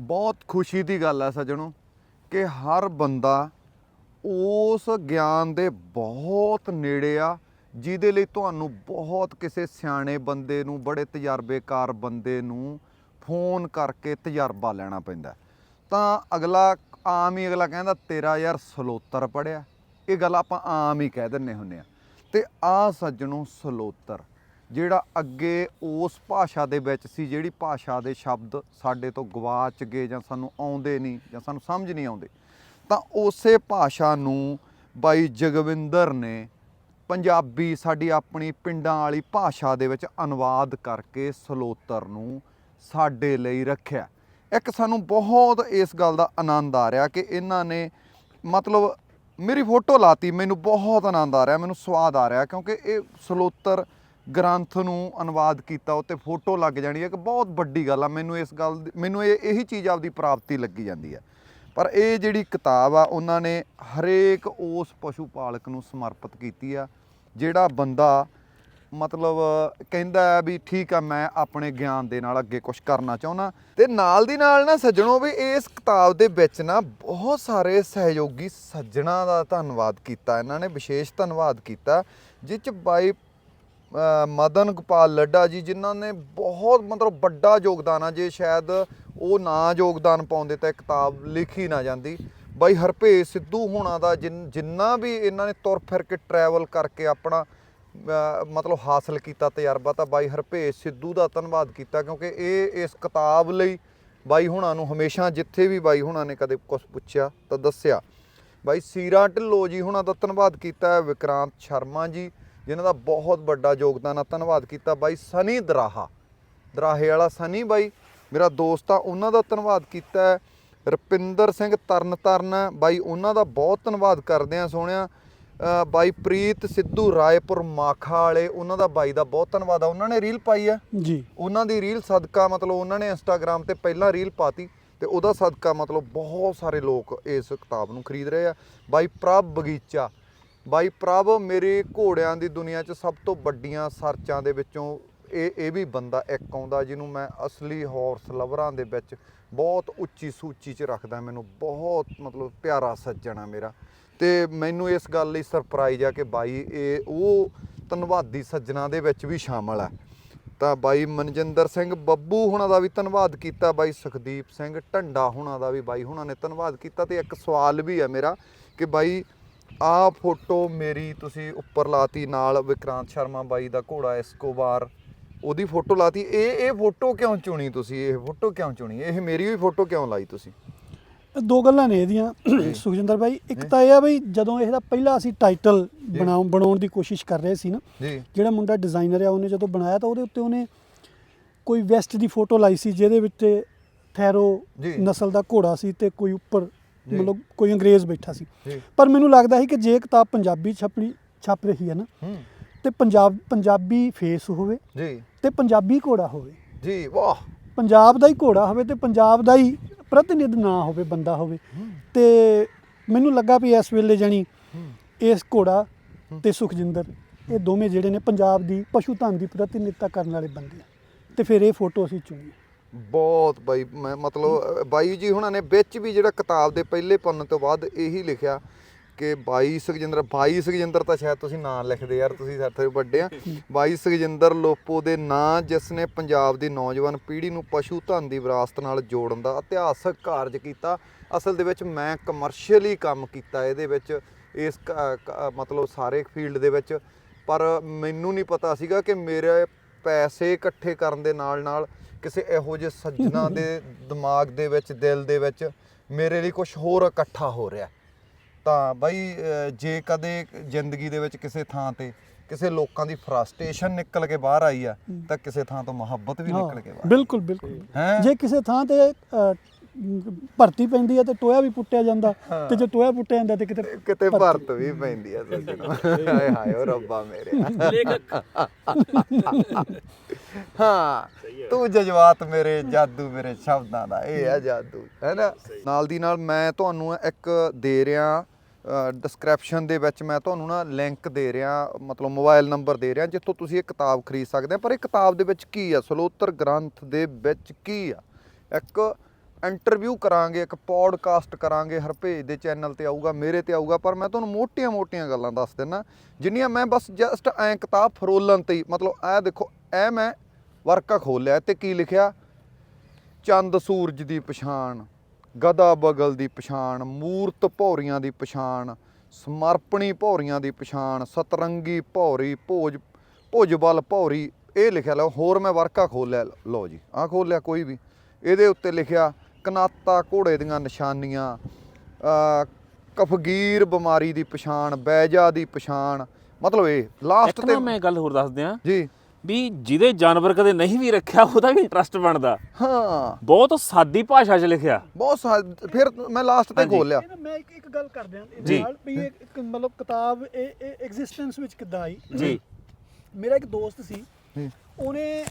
ਬਹੁਤ ਖੁਸ਼ੀ ਦੀ ਗੱਲ ਹੈ ਸੱਜਣੋ ਕਿ ਹਰ ਬੰਦਾ ਉਸ ਗਿਆਨ ਦੇ ਬਹੁਤ ਨੇੜੇ ਆ, ਜਿਹਦੇ ਲਈ ਤੁਹਾਨੂੰ ਬਹੁਤ ਕਿਸੇ ਸਿਆਣੇ ਬੰਦੇ ਨੂੰ, ਬੜੇ ਤਜਰਬੇਕਾਰ ਬੰਦੇ ਨੂੰ ਫੋਨ ਕਰਕੇ ਤਜਰਬਾ ਲੈਣਾ ਪੈਂਦਾ। ਤਾਂ ਅਗਲਾ ਆਮ ਹੀ ਅਗਲਾ ਕਹਿੰਦਾ, ਤੇਰਾ ਯਾਰ ਸਲੋਤਰ ਪੜਿਆ ਇਹ ਗੱਲ ਆਪਾਂ ਆਮ ਹੀ ਕਹਿ ਦਿੰਨੇ ਹੁੰਨੇ ਆ। ਤੇ ਆ ਸੱਜਣੋ ਸਲੋਤਰ ਜਿਹੜਾ ਅੱਗੇ ਉਸ ਭਾਸ਼ਾ ਦੇ ਵਿੱਚ ਸੀ ਜਿਹੜੀ ਭਾਸ਼ਾ ਦੇ ਸ਼ਬਦ ਸਾਡੇ ਤੋਂ ਗਵਾਚ ਗਏ ਜਾਂ ਸਾਨੂੰ ਆਉਂਦੇ ਨਹੀਂ ਜਾਂ ਸਾਨੂੰ ਸਮਝ ਨਹੀਂ ਆਉਂਦੇ, ਤਾਂ ਉਸੇ ਭਾਸ਼ਾ ਨੂੰ ਬਾਈ ਜਗਵਿੰਦਰ ਨੇ ਪੰਜਾਬੀ ਸਾਡੀ ਆਪਣੀ ਪਿੰਡਾਂ ਵਾਲੀ ਭਾਸ਼ਾ ਦੇ ਵਿੱਚ ਅਨੁਵਾਦ ਕਰਕੇ ਸਲੋਤਰ ਨੂੰ ਸਾਡੇ ਲਈ ਰੱਖਿਆ। ਇੱਕ ਸਾਨੂੰ ਬਹੁਤ ਇਸ ਗੱਲ ਦਾ ਆਨੰਦ ਆ ਰਿਹਾ ਕਿ ਇਹਨਾਂ ਨੇ ਮਤਲਬ ਮੇਰੀ ਫੋਟੋ ਲਾਤੀ, ਮੈਨੂੰ ਬਹੁਤ ਆਨੰਦ ਆ ਰਿਹਾ, ਮੈਨੂੰ ਸਵਾਦ ਆ ਰਿਹਾ ਕਿਉਂਕਿ ਇਹ ਸਲੋਤਰ ਗ੍ਰੰਥ ਨੂੰ ਅਨੁਵਾਦ ਕੀਤਾ, ਉੱਤੇ ਫੋਟੋ ਲੱਗ ਜਾਣੀ ਹੈ ਕਿ ਬਹੁਤ ਵੱਡੀ ਗੱਲ ਆ, ਮੈਨੂੰ ਇਸ ਗੱਲ ਦੀ- ਮੈਨੂੰ ਇਹ, ਇਹੀ ਚੀਜ਼ ਆਪਦੀ ਪ੍ਰਾਪਤੀ ਲੱਗੀ ਜਾਂਦੀ ਹੈ। ਪਰ ਇਹ ਜਿਹੜੀ ਕਿਤਾਬ ਆ, ਉਹਨਾਂ ਨੇ ਹਰੇਕ ਉਸ ਪਸ਼ੂ ਪਾਲਕ ਨੂੰ ਸਮਰਪਿਤ ਕੀਤੀ ਆ, ਜਿਹੜਾ ਬੰਦਾ ਮਤਲਬ ਕਹਿੰਦਾ ਹੈ ਵੀ ਠੀਕ ਆ, ਮੈਂ ਆਪਣੇ ਗਿਆਨ ਦੇ ਨਾਲ ਅੱਗੇ ਕੁਝ ਕਰਨਾ ਚਾਹੁੰਦਾ। ਤੇ ਨਾਲ ਦੀ ਨਾਲ ਨਾ ਸੱਜਣੋ ਵੀ ਇਸ ਕਿਤਾਬ ਦੇ ਵਿੱਚ ਨਾ ਬਹੁਤ ਸਾਰੇ ਸਹਿਯੋਗੀ ਸੱਜਣਾ ਦਾ ਧੰਨਵਾਦ ਕੀਤਾ, ਇਹਨਾਂ ਨੇ ਵਿਸ਼ੇਸ਼ ਧੰਨਵਾਦ ਕੀਤਾ ਜਿਸ ਚ ਬਾਈ ਮਦਨ ਗੋਪਾਲ ਲੱਡਾ ਜੀ, ਜਿਨ੍ਹਾਂ ਨੇ ਬਹੁਤ ਮਤਲਬ ਵੱਡਾ ਯੋਗਦਾਨ ਆ, ਜੇ ਸ਼ਾਇਦ ਉਹ ਨਾ ਯੋਗਦਾਨ ਪਾਉਂਦੇ ਤਾਂ ਇਹ ਕਿਤਾਬ ਲਿਖੀ ਨਾ ਜਾਂਦੀ। ਬਾਈ ਹਰਪੇਸ਼ ਸਿੱਧੂ ਹੋਣਾ ਦਾ ਜਿਨ- ਜਿੰਨਾ ਵੀ ਇਹਨਾਂ ਨੇ ਤੁਰ ਫਿਰ ਕੇ ਟਰੈਵਲ ਕਰਕੇ ਆਪਣਾ ਮਤਲਬ ਹਾਸਲ ਕੀਤਾ ਤਜਰਬਾ, ਤਾਂ ਬਾਈ ਹਰਪੇਸ਼ ਸਿੱਧੂ ਦਾ ਧੰਨਵਾਦ ਕੀਤਾ, ਕਿਉਂਕਿ ਇਹ ਇਸ ਕਿਤਾਬ ਲਈ ਬਾਈ ਹੁਣਾਂ ਨੂੰ ਹਮੇਸ਼ਾ ਜਿੱਥੇ ਵੀ ਬਾਈ ਹੁਣਾਂ ਨੇ ਕਦੇ ਕੁਝ ਪੁੱਛਿਆ ਤਾਂ ਦੱਸਿਆ। ਬਾਈ ਸੀਰਾ ਢਿੱਲੋਂ ਜੀ ਹੁਣਾਂ ਦਾ ਧੰਨਵਾਦ ਕੀਤਾ, ਵਿਕਰਾਂਤ ਸ਼ਰਮਾ ਜੀ ਜਿਨ੍ਹਾਂ ਦਾ ਬਹੁਤ ਵੱਡਾ ਯੋਗਦਾਨ ਆ। ਧੰਨਵਾਦ ਕੀਤਾ ਬਾਈ ਸਨੀ ਦਰਾਹਾ। ਦਰਾਹੇ ਵਾਲਾ ਸਨੀ ਬਾਈ ਮੇਰਾ ਦੋਸਤ ਆ ਉਹਨਾਂ ਦਾ ਧੰਨਵਾਦ ਕੀਤਾ ਰਪਿੰਦਰ ਸਿੰਘ ਤਰਨਤਾਰਨ ਬਾਈ ਉਹਨਾਂ ਦਾ ਬਹੁਤ ਧੰਨਵਾਦ ਕਰਦੇ ਆ ਸੋਹਣਿਆ। ਬਾਈ ਪ੍ਰੀਤ ਸਿੱਧੂ ਰਾਏਪੁਰ ਮਾਖਾ ਵਾਲੇ ਉਹਨਾਂ ਦਾ ਬਾਈ ਦਾ ਬਹੁਤ ਧੰਨਵਾਦ ਆ। ਉਹਨਾਂ ਨੇ ਰੀਲ ਪਾਈ ਆ? ਜੀ। ਉਹਨਾਂ ਦੀ ਰੀਲ ਸਦਕਾ ਮਤਲਬ ਉਹਨਾਂ ਨੇ ਇੰਸਟਾਗ੍ਰam ਤੇ ਪਹਿਲਾਂ ਰੀਲ ਪਾਤੀ ਤੇ ਉਹਦਾ ਸਦਕਾ ਮਤਲਬ ਬਹੁਤ ਸਾਰੇ ਲੋਕ ਇਸ ਕਿਤਾਬ ਨੂੰ ਖਰੀਦ ਰਹੇ ਆ। ਬਾਈ ਪ੍ਰਭ ਬਗੀਚਾ ਬਾਈ ਪ੍ਰਭ, ਮੇਰੇ ਘੋੜਿਆਂ ਦੀ ਦੁਨੀਆ 'ਚ ਸਭ ਤੋਂ ਵੱਡੀਆਂ ਸਰਚਾਂ ਦੇ ਵਿੱਚੋਂ ਇਹ ਇਹ ਵੀ ਬੰਦਾ ਇੱਕ ਆਉਂਦਾ ਜਿਹਨੂੰ ਮੈਂ ਅਸਲੀ ਹਾਰਸ ਲਵਰਾਂ ਦੇ ਵਿੱਚ ਬਹੁਤ ਉੱਚੀ ਸੂਚੀ 'ਚ ਰੱਖਦਾ। ਮੈਨੂੰ ਬਹੁਤ ਮਤਲਬ ਪਿਆਰਾ ਸੱਜਣ ਆ ਮੇਰਾ। ਤੇ ਮੈਨੂੰ ਇਸ ਗੱਲ ਲਈ ਸਰਪ੍ਰਾਈਜ਼ ਆ ਕਿ ਬਾਈ ਇਹ, ਉਹ ਧੰਨਵਾਦੀ ਸੱਜਣਾ ਦੇ ਵਿੱਚ ਵੀ ਸ਼ਾਮਲ ਹੈ ਤਾਂ ਬਾਈ ਮਨਜਿੰਦਰ ਸਿੰਘ ਬੱਬੂ ਹੁਣਾਂ ਦਾ ਵੀ ਧੰਨਵਾਦ ਕੀਤਾ, ਬਾਈ ਸੁਖਦੀਪ ਸਿੰਘ ਢੰਡਾ ਹੁਣਾਂ ਦਾ ਵੀ ਬਾਈ ਹੁਣਾਂ ਨੇ ਧੰਨਵਾਦ ਕੀਤਾ। ਤੇ ਇੱਕ ਸਵਾਲ ਵੀ ਹੈ ਮੇਰਾ ਕਿ ਬਾਈ ਆਹ ਫੋਟੋ ਮੇਰੀ ਤੁਸੀਂ ਉੱਪਰ ਲਾਤੀ ਨਾਲ ਵਿਕਰਾਂਤ ਸ਼ਰਮਾ ਬਾਈ ਦਾ ਘੋੜਾ ਐਸਕੋਬਾਰ ਉਹਦੀ ਫੋਟੋ ਲਾਤੀ। ਇਹ ਇਹ ਫੋਟੋ ਕਿਉਂ ਚੁਣੀ ਤੁਸੀਂ? ਇਹ ਫੋਟੋ ਕਿਉਂ ਚੁਣੀ? ਇਹ ਮੇਰੀ ਵੀ ਫੋਟੋ ਕਿਉਂ ਲਾਈ ਤੁਸੀਂ? ਦੋ ਗੱਲਾਂ ਨੇ ਇਹਦੀਆਂ ਸੁਖਜਿੰਦਰ ਭਾਈ ਇੱਕ ਤਾਂ ਇਹ ਆ ਬਈ ਜਦੋਂ ਇਹਦਾ ਪਹਿਲਾ ਅਸੀਂ ਟਾਈਟਲ ਬਣਾਉ ਬਣਾਉਣ ਦੀ ਕੋਸ਼ਿਸ਼ ਕਰ ਰਹੇ ਸੀ ਨਾ ਜਿਹੜਾ ਮੁੰਡਾ ਡਿਜ਼ਾਈਨਰ ਆ ਉਹਨੇ ਜਦੋਂ ਬਣਾਇਆ ਤਾਂ ਉਹਦੇ ਉੱਤੇ ਉਹਨੇ ਕੋਈ ਵੈਸਟ ਦੀ ਫੋਟੋ ਲਾਈ ਸੀ ਜਿਹਦੇ ਵਿੱਚ ਥੈਰੋ। ਨਸਲ ਦਾ ਘੋੜਾ ਸੀ ਤੇ ਕੋਈ ਉੱਪਰ। ਮਤਲਬ ਕੋਈ ਅੰਗਰੇਜ਼ ਬੈਠਾ ਸੀ। ਜੀ। ਪਰ ਮੈਨੂੰ ਲੱਗਦਾ ਸੀ ਕਿ ਜੇ ਕਿਤਾਬ ਪੰਜਾਬੀ ਛਪਣੀ ਛਪ ਰਹੀ ਹੈ ਨਾ ਹੂੰ। ਤੇ ਪੰਜਾਬ ਪੰਜਾਬੀ ਫੇਸ ਹੋਵੇ ਜੀ। ਤੇ ਪੰਜਾਬੀ ਘੋੜਾ ਹੋਵੇ। ਜੀ ਵਾਹ। ਪੰਜਾਬ ਦਾ ਹੀ ਘੋੜਾ ਹੋਵੇ ਤੇ ਪੰਜਾਬ ਦਾ ਹੀ ਪ੍ਰਤੀਨਿਧ ਨਾ ਹੋਵੇ ਬੰਦਾ ਹੋਵੇ। ਤੇ ਮੈਨੂੰ ਲੱਗਾ ਵੀ ਇਸ ਵੇਲੇ ਜਾਣੀ ਇਸ ਘੋੜਾ ਤੇ ਸੁਖਜਿੰਦਰ ਇਹ ਦੋਵੇਂ ਜਿਹੜੇ ਨੇ ਪੰਜਾਬ ਦੀ ਪਸ਼ੂ ਧਨ ਦੀ ਪ੍ਰਤੀਨਿਧਤਾ ਕਰਨ ਵਾਲੇ ਬੰਦੇ ਆ। ਤੇ ਫਿਰ ਇਹ ਫੋਟੋ ਅਸੀਂ ਚੁਣੀ ਬਹੁਤ ਬਾਈ, ਮੈਂ ਮਤਲਬ ਬਾਈ ਜੀ ਹੁਣਾਂ ਨੇ ਵਿੱਚ ਵੀ ਜਿਹੜਾ ਕਿਤਾਬ ਦੇ ਪਹਿਲੇ ਪੰਨ ਤੋਂ ਬਾਅਦ ਇਹੀ ਲਿਖਿਆ ਕਿ ਬਾਈ ਸੁਖਜਿੰਦਰ ਬਾਈ ਸੁਖਜਿੰਦਰ ਤਾਂ ਸ਼ਾਇਦ ਤੁਸੀਂ ਨਾਂ ਲਿਖਦੇ ਯਾਰ, ਤੁਸੀਂ ਸਾਡੇ ਵੱਡੇ ਆ। ਬਾਈ ਸੁਖਜਿੰਦਰ ਲੋਪੋ ਦੇ ਨਾਂ, ਜਿਸ ਨੇ ਪੰਜਾਬ ਦੀ ਨੌਜਵਾਨ ਪੀੜ੍ਹੀ ਨੂੰ ਪਸ਼ੂ ਧਨ ਦੀ ਵਿਰਾਸਤ ਨਾਲ ਜੋੜਨ ਦਾ ਇਤਿਹਾਸਕ ਕਾਰਜ ਕੀਤਾ। ਅਸਲ ਦੇ ਵਿੱਚ ਮੈਂ ਕਮਰਸ਼ੀਅਲੀ ਕੰਮ ਕੀਤਾ ਇਹਦੇ ਵਿੱਚ, ਇਸ ਕ- ਕ- ਮਤਲਬ ਸਾਰੇ ਫੀਲਡ ਦੇ ਵਿੱਚ। ਪਰ ਮੈਨੂੰ ਨਹੀਂ ਪਤਾ ਸੀਗਾ ਕਿ ਮੇਰੇ ਪੈਸੇ ਇਕੱਠੇ ਕਰਨ ਦੇ ਨਾਲ ਨਾਲ ਕਿਸੇ ਇਹੋ ਜਿਹੇ ਸੱਜਣਾ ਦੇ ਦਿਮਾਗ ਦੇ ਵਿੱਚ ਦਿਲ ਦੇ ਵਿੱਚ ਮੇਰੇ ਲਈ ਕੁਝ ਹੋਰ ਇਕੱਠਾ ਹੋ ਰਿਹਾ। ਤਾਂ ਬਈ ਜੇ ਕਦੇ ਜ਼ਿੰਦਗੀ ਦੇ ਵਿੱਚ ਕਿਸੇ ਥਾਂ ਤੇ ਕਿਸੇ ਲੋਕਾਂ ਦੀ ਫਰਸਟ੍ਰੇਸ਼ਨ ਨਿਕਲ ਕੇ ਬਾਹਰ ਆਈ ਆ ਤਾਂ ਕਿਸੇ ਥਾਂ ਤੋਂ ਮੁਹੱਬਤ ਵੀ ਨਿਕਲ ਕੇ ਬਾਹਰ। ਬਿਲਕੁਲ ਬਿਲਕੁਲ? ਜੇ ਕਿਸੇ ਥਾਂ ਤੇ ਭਰਤੀ ਪੈਂਦੀ ਹੈ ਤੇ ਟੋਇਆ ਵੀ ਪੁੱਟਿਆ ਜਾਂਦਾ ਤੇ ਜੇ ਟੋਇਆ ਪੁੱਟਿਆ ਜਾਂਦਾ ਤੇ ਕਿਤੇ ਕਿਤੇ ਭਰਤ ਵੀ ਪੈਂਦੀ ਆ ਸੱਜਣਾ। ਹਾਏ ਹਾਏ ਓ ਰੱਬਾ ਮੇਰੇ। ਲੇਖਕ। ਹਾਂ ਤੂੰ ਜਜ਼ਬਾਤ ਮੇਰੇ ਜਾਦੂ ਮੇਰੇ ਸ਼ਬਦਾਂ ਦਾ ਇਹ ਆ ਜਾਦੂ ਹੈ ਨਾ ਨਾਲ ਦੀ ਨਾਲ ਮੈਂ ਤੁਹਾਨੂੰ ਇੱਕ ਦੇ ਰਿਹਾ ਡਿਸਕ੍ਰਿਪਸ਼ਨ ਦੇ ਵਿੱਚ ਮੈਂ ਤੁਹਾਨੂੰ ਨਾ ਲਿੰਕ ਦੇ ਰਿਹਾ ਮਤਲਬ ਮੋਬਾਈਲ ਨੰਬਰ ਦੇ ਰਿਹਾ ਜਿੱਥੋਂ ਤੁਸੀਂ ਇਹ ਕਿਤਾਬ ਖਰੀਦ ਸਕਦੇ ਆ। ਪਰ ਇਹ ਕਿਤਾਬ ਦੇ ਵਿੱਚ ਕੀ ਆ? ਸਲੋਤਰ ਗ੍ਰੰਥ ਦੇ ਵਿੱਚ ਕੀ ਆ? ਇੱਕ ਇੰਟਰਵਿਊ ਕਰਾਂਗੇ, ਇੱਕ ਪੋਡਕਾਸਟ ਕਰਾਂਗੇ ਹਰਪੇਜ ਦੇ ਚੈਨਲ ਤੇ ਆਊਗਾ, ਮੇਰੇ ਤੇ ਆਊਗਾ, ਪਰ ਮੈਂ ਤੁਹਾਨੂੰ ਮੋਟੀਆਂ-ਮੋਟੀਆਂ ਗੱਲਾਂ ਦੱਸ ਦਿੰਨਾ, ਜਿੰਨੀਆਂ ਮੈਂ ਬਸ ਜਸਟ ਐਂ ਕਿਤਾਬ ਫਰੋਲਣ ਤੇ ਹੀ, ਮਤਲਬ ਇਹ ਦੇਖੋ ਇਹ ਮੈਂ ਵਰਕਾ ਖੋਲਿਆ ਤੇ ਕੀ ਲਿਖਿਆ? ਚੰਦ ਸੂਰਜ ਦੀ ਪਛਾਣ, ਗਦਾ ਬਗਲ ਦੀ ਪਛਾਣ, ਮੂਰਤ ਭੌਰੀਆਂ ਦੀ ਪਛਾਣ, ਸਮਰਪਣੀ ਭੌਰੀਆਂ ਦੀ ਪਛਾਣ, ਸਤਰੰਗੀ ਭੌਰੀ, ਭੋਜ, ਭੁਜਬਲ ਭੌਰੀ, ਇਹ ਲਿਖਿਆ, ਲਓ, ਹੋਰ ਮੈਂ ਵਰਕਾ ਖੋਲਿਆ ਲਓ ਜੀ, ਆਹ ਖੋਲਿਆ ਕੋਈ ਵੀ, ਇਹਦੇ ਉੱਤੇ ਲਿਖਿਆ ਕਨਾਤਾ ਘੋੜੇ ਦੀਆਂ ਨਿਸ਼ਾਨੀਆਂ ਅ ਕਫਗੀਰ ਬਿਮਾਰੀ ਦੀ ਪਛਾਣ ਬੈਜਾ ਦੀ ਪਛਾਣ ਮਤਲਬ ਇਹ ਲਾਸਟ ਤੇ ਮੈਂ ਗੱਲ ਹੋਰ ਦੱਸ ਦਿਆਂ। ਜੀ। ਵੀ ਜਿਹਦੇ ਜਾਨਵਰ ਕਦੇ ਨਹੀਂ ਵੀ ਰੱਖਿਆ ਉਹਦਾ ਵੀ ਇੰਟਰਸਟ ਬਣਦਾ। ਹਾਂ। ਬਹੁਤ ਸਾਦੀ ਭਾਸ਼ਾ 'ਚ ਲਿਖਿਆ। ਬਹੁਤ ਫਿਰ ਮੈਂ ਲਾਸਟ ਤੇ ਇਹ ਨਾ ਮੈਂ ਇੱਕ ਇੱਕ ਗੱਲ ਕਰ ਦਿਆਂ। ਜੀ। ਇਹਦੇ ਨਾਲ ਵੀ ਇਹ ਇੱਕ ਮਤਲਬ ਕਿਤਾਬ ਇਹ ਐਗਜ਼ਿਸਟੈਂਸ ਵਿੱਚ ਕਿੱਦਾਂ ਆਈ। ਜੀ। ਮੇਰਾ ਇੱਕ ਦੋਸਤ ਸੀ। ਉਹਨੇ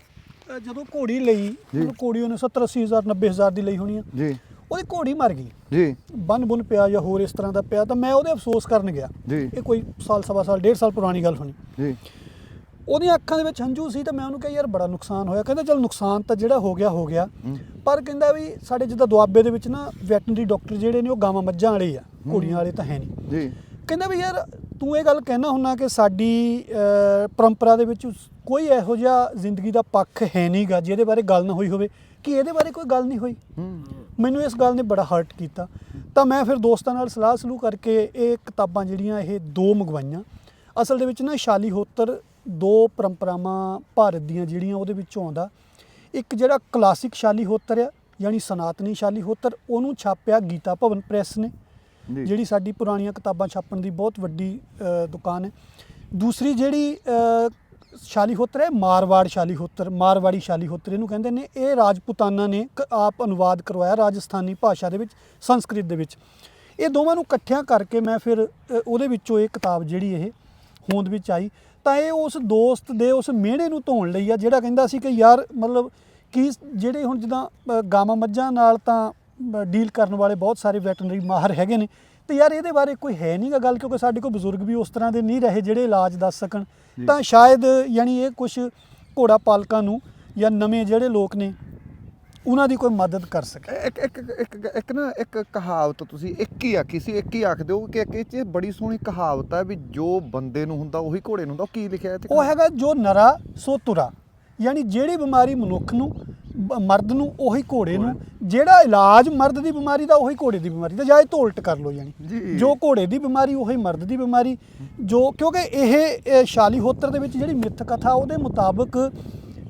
ਅ, ਜਦੋਂ ਘੋੜੀ ਲਈ। ਮਤਲਬ ਘੋੜੀ ਉਹਨੇ 70 80 ਹਜ਼ਾਰ 90 ਹਜ਼ਾਰ ਦੀ ਲਈ ਹੋਣੀ ਆ। ਜੀ। ਉਹਦੀ ਘੋੜੀ ਮਰ ਗਈ। ਜੀ। ਬੰਨ ਬੁੰਨ ਪਿਆ ਜਾਂ ਹੋਰ ਇਸ ਤਰ੍ਹਾਂ ਦਾ ਪਿਆ ਤਾਂ ਮੈਂ ਉਹਦੇ ਅਫਸੋਸ ਕਰਨ ਗਿਆ। ਜੀ। ਇਹ ਕੋਈ ਸਾਲ ਸਵਾ ਸਾਲ ਡੇਢ ਸਾਲ ਪੁਰਾਣੀ ਗੱਲ ਹੋਣੀ। ਜੀ। ਉਹਦੀਆਂ ਅੱਖਾਂ ਦੇ ਵਿੱਚ ਹੰਝੂ ਸੀ ਤਾਂ ਮੈਂ ਉਹਨੂੰ ਕਿਹਾ ਯਾਰ ਬੜਾ ਨੁਕਸਾਨ ਹੋਇਆ। ਕਹਿੰਦਾ ਚਲ ਨੁਕਸਾਨ ਤਾਂ ਜਿਹੜਾ ਹੋ ਗਿਆ ਹੋ ਗਿਆ। ਹੂੰ। ਪਰ ਕਹਿੰਦਾ ਵੀ ਸਾਡੇ ਜਿੱਦਾਂ ਦੁਆਬੇ ਦੇ ਵਿੱਚ ਨਾ ਵੈਟਰਨਰੀ ਡਾਕਟਰ ਜਿਹੜੇ ਨੇ ਉਹ ਗਾਵਾਂ ਮੱਝਾਂ ਵਾਲੇ ਆ। ਘੋੜੀਆਂ ਵਾਲੇ ਤਾਂ ਹੈ ਨਹੀਂ। ਜੀ। ਕਹਿੰਦਾ ਵੀ ਯਾਰ ਤੂੰ ਇਹ ਗੱਲ ਕਹਿਣਾ ਹੁੰਨਾ ਕਿ ਸਾਡੀ ਪਰੰਪਰਾ ਦੇ ਵਿੱਚ ਕੋਈ ਇਹੋ ਜਿਹਾ ਜ਼ਿੰਦਗੀ ਦਾ ਪੱਖ ਹੈ ਨਹੀਂਗਾ ਜਿਹਦੇ ਬਾਰੇ ਗੱਲ ਨਾ ਹੋਈ ਹੋਵੇ ਕਿ ਇਹਦੇ ਬਾਰੇ ਕੋਈ ਗੱਲ ਨਹੀਂ ਹੋਈ। ਮੈਨੂੰ ਇਸ ਗੱਲ ਨੇ ਬੜਾ ਹਰਟ ਕੀਤਾ। ਤਾਂ ਮੈਂ ਫਿਰ ਦੋਸਤਾਂ ਨਾਲ ਸਲਾਹ ਸਲੂਹ ਕਰਕੇ ਇਹ ਕਿਤਾਬਾਂ ਜਿਹੜੀਆਂ ਇਹ ਦੋ ਮੰਗਵਾਈਆਂ। ਅਸਲ ਦੇ ਵਿੱਚ ਨਾ ਸ਼ਾਲੀ ਹੋਤਰ ਦੋ ਪਰੰਪਰਾਵਾਂ ਭਾਰਤ ਦੀਆਂ ਜਿਹੜੀਆਂ ਉਹਦੇ ਵਿੱਚੋਂ ਆਉਂਦਾ। ਇੱਕ ਜਿਹੜਾ ਕਲਾਸਿਕ ਸ਼ਾਲੀ ਹੋਤਰ ਆ ਯਾਨੀ ਸਨਾਤਨੀ ਸ਼ਾਲੀ ਹੋਤਰ ਉਹਨੂੰ ਛਾਪਿਆ ਗੀਤਾ ਭਵਨ ਪ੍ਰੈਸ ਨੇ। ਜਿਹੜੀ ਸਾਡੀ ਪੁਰਾਣੀਆਂ ਕਿਤਾਬਾਂ ਛਾਪਣ ਦੀ ਬਹੁਤ ਵੱਡੀ ਦੁਕਾਨ ਹੈ। ਦੂਸਰੀ ਜਿਹੜੀ ਸ਼ਾਲੀਹੋਤਰ ਹੈ, ਮਾਰਵਾੜ ਸ਼ਾਲੀ ਹੋਤਰ ਮਾਰਵਾੜੀ ਸ਼ਾਲੀਹੋਤਰ ਇਹਨੂੰ ਕਹਿੰਦੇ ਨੇ। ਇਹ ਰਾਜਪੂਤਾਨਾ ਨੇ ਕ- ਆਪ ਅਨੁਵਾਦ ਕਰਵਾਇਆ ਰਾਜਸਥਾਨੀ ਭਾਸ਼ਾ ਦੇ ਵਿੱਚ, ਸੰਸਕ੍ਰਿਤ ਦੇ ਵਿੱਚ। ਇਹ ਦੋਵਾਂ ਨੂੰ ਇਕੱਠਿਆਂ ਕਰਕੇ ਮੈਂ ਫਿਰ ਉਹਦੇ ਵਿੱਚੋਂ ਇਹ ਕਿਤਾਬ ਜਿਹੜੀ ਇਹ ਹੋਂਦ ਵਿੱਚ ਆਈ। ਤਾਂ ਇਹ ਉਸ ਦੋਸਤ ਦੇ, ਉਸ ਮਿਹਣੇ ਨੂੰ ਧੋਣ ਲਈ ਆ, ਜਿਹੜਾ ਕਹਿੰਦਾ ਸੀ ਕਿ ਯਾਰ ਮਤਲਬ ਕਿ ਜਿਹੜੇ ਹੁਣ ਜਿੱਦਾਂ ਗਾਵਾਂ ਮੱਝਾਂ ਨਾਲ ਤਾਂ ਡੀਲ ਕਰਨ ਵਾਲੇ ਬਹੁਤ ਸਾਰੇ ਵੈਟਰਨਰੀ ਮਾਹਰ ਹੈਗੇ ਨੇ। ਤੇ ਯਾਰ ਇਹਦੇ ਬਾਰੇ ਕੋਈ ਹੈ ਨਹੀਂਗਾ ਗੱਲ ਕਿਉਂਕਿ ਸਾਡੇ ਕੋਲ ਬਜ਼ੁਰਗ ਵੀ ਉਸ ਤਰ੍ਹਾਂ ਦੇ ਨਹੀਂ ਰਹੇ ਜਿਹੜੇ ਇਲਾਜ ਦੱਸ ਸਕਣ। ਤਾਂ ਸ਼ਾਇਦ ਯਾਨੀ ਇਹ ਕੁਝ ਘੋੜਾ ਪਾਲਕਾਂ ਨੂੰ ਜਾਂ ਨਵੇਂ ਜਿਹੜੇ ਲੋਕ ਨੇ ਉਹਨਾਂ ਦੀ ਕੋਈ ਮਦਦ ਕਰ ਸਕੇ। ਇੱਕ ਇੱਕ ਇੱਕ ਇੱਕ ਨਾ ਇੱਕ ਕਹਾਵਤ ਤੁਸੀਂ ਇੱਕ ਹੀ ਆਖੀ ਸੀ ਇੱਕ ਹੀ ਆਖ ਦਿਓ ਕਿ ਇੱਕ ਇਹ 'ਚ ਬੜੀ ਸੋਹਣੀ ਕਹਾਵਤ ਹੈ ਵੀ ਜੋ ਬੰਦੇ ਨੂੰ ਹੁੰਦਾ ਉਹੀ ਘੋੜੇ ਨੂੰ ਹੁੰਦਾ। ਉਹ ਕੀ ਲਿਖਿਆ ਇੱਥੇ ਉਹ ਹੈਗਾ ਜੋ ਨਰਾ ਸੋ ਤੁਰਾ। ਯਾਨੀ ਜਿਹੜੀ ਬਿਮਾਰੀ ਮਨੁੱਖ ਨੂੰ ਬ- ਮਰਦ ਨੂੰ ਉਹੀ ਘੋੜੇ ਨੂੰ ਜਿਹੜਾ ਇਲਾਜ ਮਰਦ ਦੀ ਬਿਮਾਰੀ ਦਾ ਉਹੀ ਘੋੜੇ ਦੀ ਬਿਮਾਰੀ ਦਾ ਜਾਂ ਇਹ ਤੋਂ ਉਲਟ ਕਰ ਜੀ। ਯਾਨੀ। ਜੋ ਘੋੜੇ ਦੀ ਬਿਮਾਰੀ ਉਹੀ ਮਰਦ ਦੀ ਬਿਮਾਰੀ। ਜੋ ਕਿਉਂਕਿ ਇਹ ਇਹ ਸ਼ਾਲੀ ਹੋਤਰ ਦੇ ਵਿੱਚ ਜਿਹੜੀ ਮਿੱਥ ਕਥਾ ਉਹਦੇ ਮੁਤਾਬਕ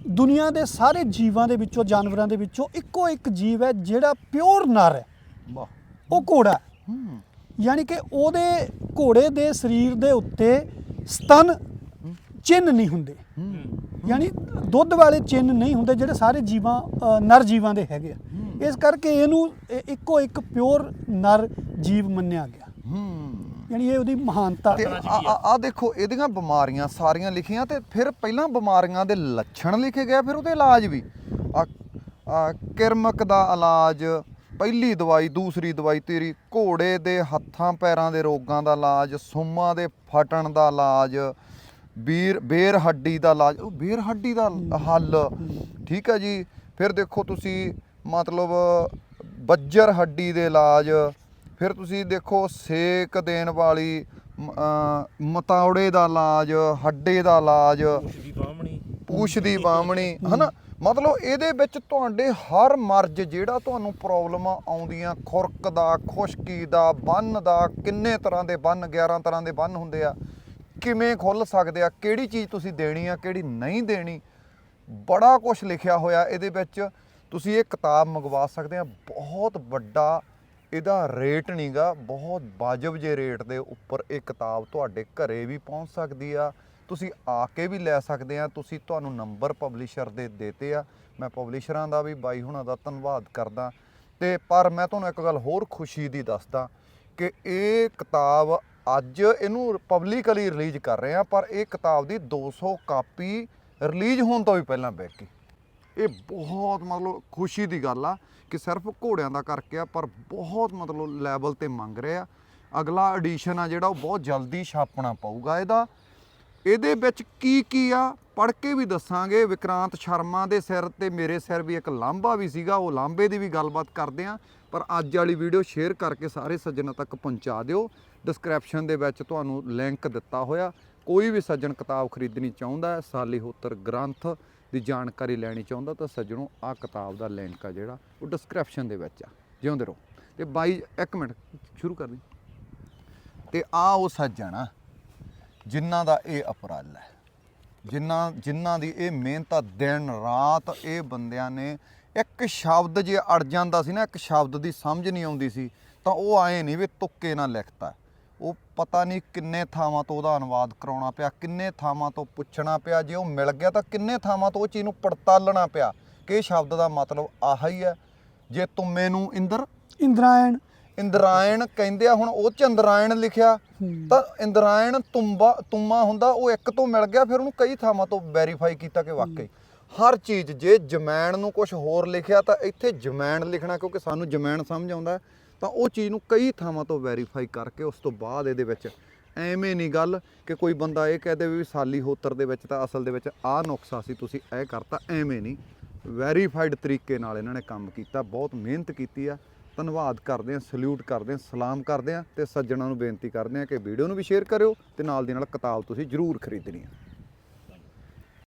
ਦੁਨੀਆ ਦੇ ਸਾਰੇ ਜੀਵਾਂ ਦੇ ਵਿੱਚੋਂ ਜਾਨਵਰਾਂ ਦੇ ਵਿੱਚੋਂ ਇੱਕੋ ਇੱਕ ਜੀਵ ਹੈ ਜਿਹੜਾ ਪਿਓਰ ਨਰ ਹੈ। ਵਾਹ। ਉਹ ਘੋੜਾ ਹੈ। ਹੂੰ। ਯਾਨੀ ਕਿ ਉਹਦੇ ਘੋੜੇ ਦੇ ਸਰੀਰ ਦੇ ਉੱਤੇ ਸਤਨ ਚਿੰਨ ਨਹੀਂ ਹੁੰਦੇ। ਯਾਨੀ ਦੁੱਧ ਵਾਲੇ ਚਿੰਨ ਨਹੀਂ ਹੁੰਦੇ ਜਿਹੜੇ ਸਾਰੇ ਜੀਵਾਂ ਅ, ਨਰ ਜੀਵਾਂ ਦੇ ਹੈਗੇ ਆ। ਇਸ ਕਰਕੇ ਇਹਨੂੰ ਇਹ ਇੱਕੋ ਇੱਕ ਪਿਓਰ ਨਰ ਜੀਵ ਮੰਨਿਆ ਗਿਆ। ਹੂੰ। ਯਾਨੀ ਇਹ ਉਹਦੀ ਮਹਾਨਤਾ ਤੇ ਆ ਆ- ਆ ਦੇਖੋ ਇਹਦੀਆਂ ਬਿਮਾਰੀਆਂ ਸਾਰੀਆਂ ਲਿਖੀਆਂ ਤੇ ਫਿਰ ਪਹਿਲਾਂ ਬਿਮਾਰੀਆਂ ਦੇ ਲੱਛਣ ਲਿਖੇ ਗਏ ਫਿਰ ਉਹਦੇ ਇਲਾਜ ਵੀ। ਆ ਆ ਕਿਰਮਕ ਦਾ ਇਲਾਜ ਪਹਿਲੀ ਦਵਾਈ ਦੂਸਰੀ ਦਵਾਈ ਤੇਰੀ ਘੋੜੇ ਦੇ ਹੱਥਾਂ ਪੈਰਾਂ ਦੇ ਰੋਗਾਂ ਦਾ ਇਲਾਜ ਸੁੰਮਾਂ ਦੇ ਫਟਣ ਦਾ ਇਲਾਜ ਬੀਰ ਬੇਰ ਹੱਡੀ ਦਾ ਇਲਾਜ ਉਹ ਬੇਰ ਹੱਡੀ ਦਾ ਹੱਲ। ਠੀਕ ਹੈ ਜੀ। ਫਿਰ ਦੇਖੋ ਤੁਸੀਂ ਮਤਲਬ ਬੱਜਰ ਹੱਡੀ ਦੇ ਇਲਾਜ ਫਿਰ ਤੁਸੀਂ ਦੇਖੋ ਸੇਕ ਦੇਣ ਵਾਲੀ ਮਤਾਉੜੇ ਦਾ ਇਲਾਜ ਹੱਡੇ ਦਾ ਇਲਾਜ ਪੂਛ ਦੀ ਬਾਹਮਣੀ। ਹਨਾ? ਮਤਲਬ ਇਹਦੇ ਵਿੱਚ ਤੁਹਾਡੇ ਹਰ ਮਰਜ਼ ਜਿਹੜਾ ਤੁਹਾਨੂੰ ਪ੍ਰੋਬਲਮ ਆਉਂਦੀਆਂ ਖੁਰਕ ਦਾ ਖੁਸ਼ਕੀ ਦਾ ਬੰਨ ਦਾ ਕਿੰਨੇ ਤਰ੍ਹਾਂ ਦੇ ਬੰਨ 11 ਤਰ੍ਹਾਂ ਦੇ ਬੰਨ ਹੁੰਦੇ ਆ ਕਿਵੇਂ ਖੁੱਲ ਸਕਦੇ ਆ? ਕਿਹੜੀ ਚੀਜ਼ ਤੁਸੀਂ ਦੇਣੀ ਆ, ਕਿਹੜੀ ਨਹੀਂ ਦੇਣੀ? ਬੜਾ ਕੁਝ ਲਿਖਿਆ ਹੋਇਆ ਇਹਦੇ ਵਿੱਚ। ਤੁਸੀਂ ਇਹ ਕਿਤਾਬ ਮੰਗਵਾ ਸਕਦੇ ਆ। ਬਹੁਤ ਵੱਡਾ ਇਹਦਾ ਰੇਟ ਨਹੀਂਗਾ ਬਹੁਤ ਵਾਜਬ ਜੇ ਰੇਟ ਦੇ ਉੱਪਰ ਇਹ ਕਿਤਾਬ ਤੁਹਾਡੇ ਘਰੇ ਵੀ ਪਹੁੰਚ ਸਕਦੀ ਆ। ਤੁਸੀਂ ਆ ਕੇ ਵੀ ਲੈ ਸਕਦੇ ਆ। ਤੁਸੀਂ ਤੁਹਾਨੂੰ ਨੰਬਰ ਪਬਲਿਸ਼ਰ ਦੇ ਦੇਤੇ ਆ। ਮੈਂ ਪਬਲਿਸ਼ਰਾਂ ਦਾ ਵੀ, ਬਾਈ ਹੁਣਾਂ ਦਾ ਧੰਨਵਾਦ ਕਰਦਾ। ਤੇ ਪਰ ਮੈਂ ਤੁਹਾਨੂੰ ਇੱਕ ਗੱਲ ਹੋਰ ਖੁਸ਼ੀ ਦੀ ਦੱਸਦਾ ਕਿ ਇਹ ਕਿਤਾਬ ਅੱਜ ਇਹਨੂੰ ਪਬਲਿਕਲੀ ਰਿਲੀਜ਼ ਕਰ ਰਹੇ ਆ ਪਰ ਇਹ ਕਿਤਾਬ ਦੀ 200 ਕਾਪੀ ਰਿਲੀਜ਼ ਹੋਣ ਤੋਂ ਵੀ ਪਹਿਲਾਂ ਵਿਕ ਗਈ ਇਹ ਬਹੁਤ ਮਤਲਬ ਖੁਸ਼ੀ ਦੀ ਗੱਲ ਆ ਕਿ ਸਿਰਫ ਘੋੜਿਆਂ ਦਾ ਕਰਕੇ ਆ, ਪਰ ਬਹੁਤ ਮਤਲਬ ਲੈਵਲ ਤੇ ਮੰਗ ਰਹੇ ਆ। ਅਗਲਾ ਐਡੀਸ਼ਨ ਆ ਜਿਹੜਾ, ਉਹ ਬਹੁਤ ਜਲਦੀ ਛਾਪਣਾ ਪਊਗਾ ਇਹਦਾ। ਇਹਦੇ ਵਿੱਚ ਕੀ ਕੀ ਆ? ਪੜ੍ਹ ਕੇ ਵੀ ਦੱਸਾਂਗੇ। ਵਿਕਰਾਂਤ ਸ਼ਰਮਾ ਦੇ ਸਿਰ ਤੇ ਮੇਰੇ ਸਿਰ ਵੀ ਇੱਕ ਲਾਂਭਾ ਵੀ ਸੀਗਾ। ਉਹ ਲਾਂਭੇ ਦੀ ਵੀ ਗੱਲਬਾਤ ਕਰਦੇ ਆ। ਪਰ ਅੱਜ ਵਾਲੀ ਵੀਡੀਓ ਸ਼ੇਅਰ ਕਰਕੇ ਸਾਰੇ ਸੱਜਣਾਂ ਤੱਕ ਪਹੁੰਚਾ ਦਿਓ। ਡਿਸਕ੍ਰਿਪਸ਼ਨ ਦੇ ਵਿੱਚ ਤੁਹਾਨੂੰ ਲਿੰਕ ਦਿੱਤਾ ਹੋਇਆ। ਕੋਈ ਵੀ ਸੱਜਣ ਕਿਤਾਬ ਖਰੀਦਣੀ ਚਾਹੁੰਦਾ ਹੈ, ਸਾਲੀਹੋਤਰ ਗ੍ਰੰਥ ਦੀ ਜਾਣਕਾਰੀ ਲੈਣੀ ਚਾਹੁੰਦਾ, ਤਾਂ ਸੱਜਣੋ ਆਹ ਕਿਤਾਬ ਦਾ ਲਿੰਕ ਆ ਜਿਹੜਾ, ਉਹ ਡਿਸਕ੍ਰਿਪਸ਼ਨ ਦੇ ਵਿੱਚ ਆ। ਜਿਉਂਦੇ ਰਹੋ। ਤੇ ਬਾਈ, ਇੱਕ ਮਿੰਟ, ਸ਼ੁਰੂ ਕਰ ਦੀ ਤੇ ਆ ਉਹ ਸੱਜਣ ਆ। ਜਿਨ੍ਹਾਂ ਦਾ ਇਹ ਅਪਰਾਲ ਹੈ। ਜਿਨ੍ਹਾਂ ਜਿਨ੍ਹਾਂ ਦੀ ਇਹ ਮਿਹਨਤ ਆ, ਦਿਨ ਰਾਤ ਇਹ ਬੰਦਿਆਂ ਨੇ ਇੱਕ ਸ਼ਬਦ ਜੇ ਅੜ ਜਾਂਦਾ ਸੀ ਨਾ, ਇੱਕ ਸ਼ਬਦ ਦੀ ਸਮਝ ਨਹੀਂ ਆਉਂਦੀ ਸੀ, ਤਾਂ ਉਹ ਆਏ ਨਹੀਂ ਵੀ ਤੁੱਕੇ ਨਾਲ ਲਿਖਤਾ। ਉਹ ਪਤਾ ਨਹੀਂ ਕਿੰਨੇ ਥਾਵਾਂ ਤੋਂ ਉਹਦਾ ਅਨੁਵਾਦ ਕਰਾਉਣਾ ਪਿਆ, ਕਿੰਨੇ ਥਾਵਾਂ ਤੋਂ ਪੁੱਛਣਾ ਪਿਆ, ਜੇ ਉਹ ਮਿਲ ਗਿਆ ਤਾਂ ਕਿੰਨੇ ਥਾਵਾਂ ਤੋਂ ਉਹ ਚੀਜ਼ ਨੂੰ ਪੜਤਾਲਣਾ ਪਿਆ। ਕਿ ਇਹ ਸ਼ਬਦ ਦਾ ਮਤਲਬ ਆਹ ਹੀ ਹੈ। ਜੇ ਤੁਮੇ ਨੂੰ ਇੰਦਰ ਇੰਦਰਾਇਣ ਇੰਦਰਾਇਣ ਕਹਿੰਦੇ ਆ ਹੁਣ ਉਹ ਚ ਇੰਦਰਾਇਣ ਲਿਖਿਆ। ਤਾਂ ਇੰਦਰਾਇਣ ਤੁੰਬਾ ਤੁਮਾ ਹੁੰਦਾ ਉਹ ਇੱਕ ਤੋਂ ਮਿਲ ਗਿਆ ਫਿਰ ਉਹਨੂੰ ਕਈ ਥਾਵਾਂ ਤੋਂ ਵੈਰੀਫਾਈ ਕੀਤਾ ਕਿ ਵਾਕਈ। ਹਰ ਚੀਜ਼ ਜੇ ਜਮੈਣ ਨੂੰ ਕੁਝ ਹੋਰ ਲਿਖਿਆ ਤਾਂ ਇੱਥੇ ਜਮੈਣ ਲਿਖਣਾ ਕਿਉਂਕਿ ਸਾਨੂੰ ਜਮੈਣ ਸਮਝ ਆਉਂਦਾ ਤਾਂ ਉਹ ਚੀਜ਼ ਨੂੰ ਕਈ ਥਾਵਾਂ ਤੋਂ ਵੈਰੀਫਾਈ ਕਰਕੇ ਉਸ ਤੋਂ ਬਾਅਦ ਇਹਦੇ ਵਿੱਚ ਐਵੇਂ ਨਹੀਂ ਗੱਲ ਕਿ ਕੋਈ ਬੰਦਾ ਇਹ ਕਹਦੇ ਵੀ ਸਾਲੀ ਹੋਤਰ ਦੇ ਵਿੱਚ ਤਾਂ ਅਸਲ ਦੇ ਵਿੱਚ ਆਹ ਨੁਕਸਾ ਸੀ ਤੁਸੀਂ ਇਹ ਕਰਤਾ ਐਵੇਂ ਨਹੀਂ। ਵੈਰੀਫਾਈਡ ਤਰੀਕੇ ਨਾਲ ਇਹਨਾਂ ਨੇ ਕੰਮ ਕੀਤਾ ਬਹੁਤ ਮਿਹਨਤ ਕੀਤੀ ਆ ਧੰਨਵਾਦ ਕਰਦੇ ਹਾਂ, ਸਲੂਟ ਕਰਦੇ ਹਾਂ, ਸਲਾਮ ਕਰਦੇ ਹਾਂ ਤੇ ਸੱਜਣਾਂ ਨੂੰ ਬੇਨਤੀ ਕਰਦੇ ਹਾਂ ਕਿ ਵੀਡੀਓ ਨੂੰ ਵੀ ਸ਼ੇਅਰ ਕਰਿਓ ਤੇ ਨਾਲ ਦੀ ਨਾਲ ਕਿਤਾਬ ਤੁਸੀਂ ਜ਼ਰੂਰ ਖਰੀਦਣੀ ਹੈ।